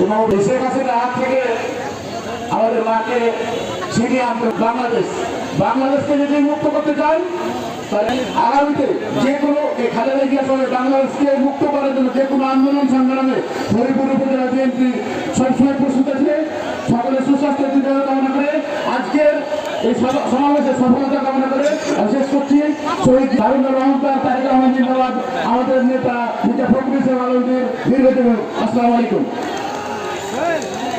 এবং দেশের কাছে হাত থেকে আমাদের মাকে ছিনিয়ে আনতে বাংলাদেশ। বাংলাদেশকে যদি মুক্ত করতে চান তাহলে আগামীতে যে কোনো খালেদা জিয়া বাংলাদেশকে মুক্ত করার জন্য যে কোনো আন্দোলন সংগ্রামে হরিপুর উপজেলা বিএনপি সবসময় প্রস্তুত আছে। কামনা করে আজকের এই সমাবেশের সফলতা কামনা করে শেষ করছি। শহীদ হারুনুর রহমান তারিক রহমান জিন্দাবাদ। আমাদের নেতা নেতা ফখরুল ইসলাম আলমগীর দীর্ঘজীবী হোক। আসসালামু আলাইকুম।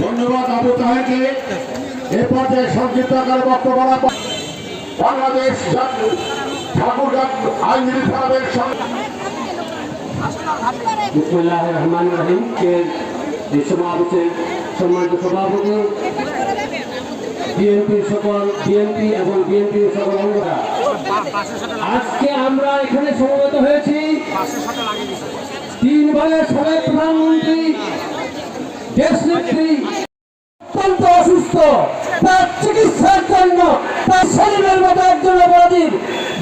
ধন্যবাদ আবু তাহেরকে। এ পর্যায়ে সংক্ষিপ্ত আকারে বক্তব্য বাংলাদেশ ঠাকুরগাঁ আইনজীবী ফোরামের বিএনপি আজকে আমরা এখানে সমবেত হয়েছি। তিনবারের সাবেক প্রধানমন্ত্রী অসুস্থ তার চিকিৎসার জন্য, তার শরীরের মতো একজন অপরাধীর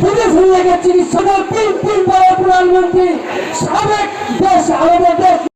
বুঝে ফুলে চিকিৎসা তিন তিন প্রধানমন্ত্রী, সাবেক দেশ, আমাদের দেশ।